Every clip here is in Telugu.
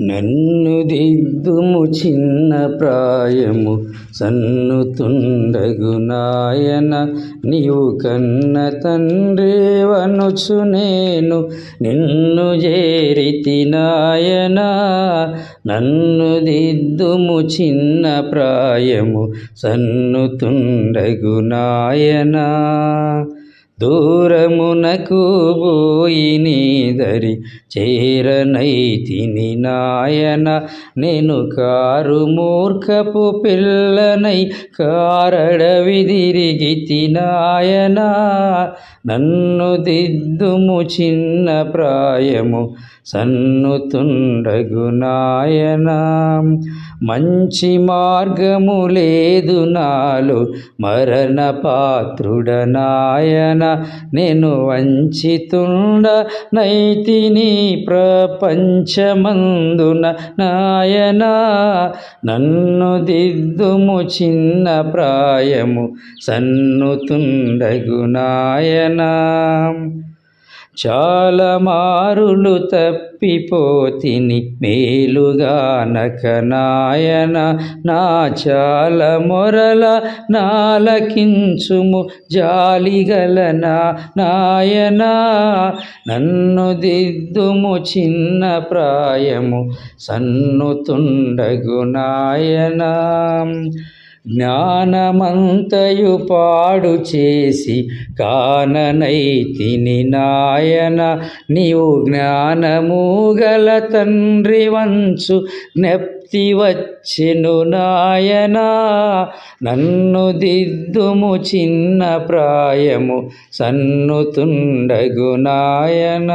నన్ను దిద్దుము చిన్న ప్రాయము సన్నుతుండగు నాయన నీవు కన్న తండ్రివనుచు నేను నిన్ను చేరితి నాయన. నన్ను దిద్దుము చిన్న ప్రాయము సన్నుతుండగు నాయనా. దూరమునకు పోయి దరి చేరనైతిని నాయన. నేను కారు మూర్ఖపు పిల్లనై కారడవి తిరిగి నాయన. నన్ను దిద్దుము చిన్న ప్రాయము సన్నుతుండగు నాయన. మంచి మార్గము లేదు నాలు మరణ పాత్రుడ నాయన. నేను వంచితుండ నైతిని ప్రపంచమందున నాయన. నన్ను దిద్దుము చిన్న ప్రాయము సన్నుతుండగు నాయన. చాలా మారులు తప్పిపోతిని మేలుగానక నాయన నా చాల మొరల నాలకించుము జాలిగలనా నాయన. నన్ను దిద్దుము చిన్న ప్రాయము సన్నుతుండగు నాయనా. జ్ఞానమంతయు పాడు చేసి కాననైతిని నాయన నీవు జ్ఞానము గల తండ్రి వంచు జ్ఞప్తి వచ్చెను నాయన. నన్ను దిద్దుము చిన్న ప్రాయము సన్నుతుండగు నాయన.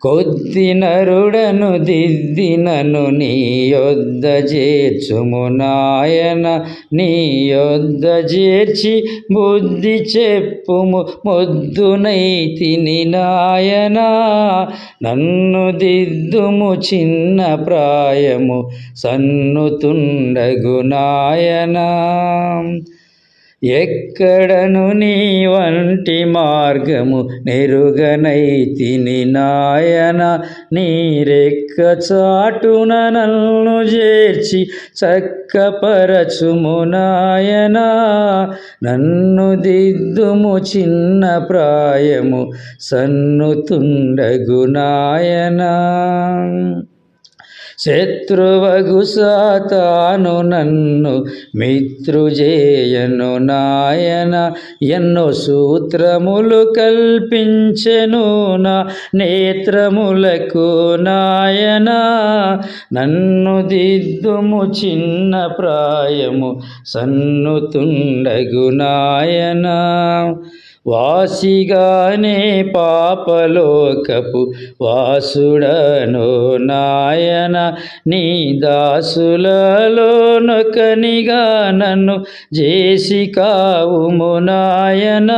కొద్దినరుడను దిద్దినను నీ యొద్ద చేర్చుము నాయన నీ యొద్ద చేర్చి బుద్ధి చెప్పుము మొద్దునైతిని నాయన. నన్ను దిద్దుము చిన్న ప్రాయము సన్నుతుండగు నాయనా. ఎక్కడను నీ వంటి మార్గము నెరుగనైతిని నాయన నీరెక్క చాటున నన్ను చేర్చి చక్కపరచుము నాయన. నన్ను దిద్దుము చిన్న ప్రాయము సన్నుతుండగు నాయనా. శత్రువగు సాతాను నన్ను మిత్రుజేయను నాయన ఎన్నో సూత్రములు కల్పించెను నా నేత్రములకు నాయన. నన్ను దిద్దుము చిన్న ప్రాయము సన్నుతుండగు నాయనా. వాసిగానే పాపలోకపు వాసుడను నాయన నీ దాసులలోనొకనిగా నన్ను చేసి కావుము నాయన.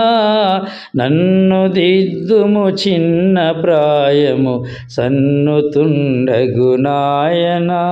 నన్ను దిద్దుము చిన్న ప్రాయము సన్నుతుండగు నాయనా.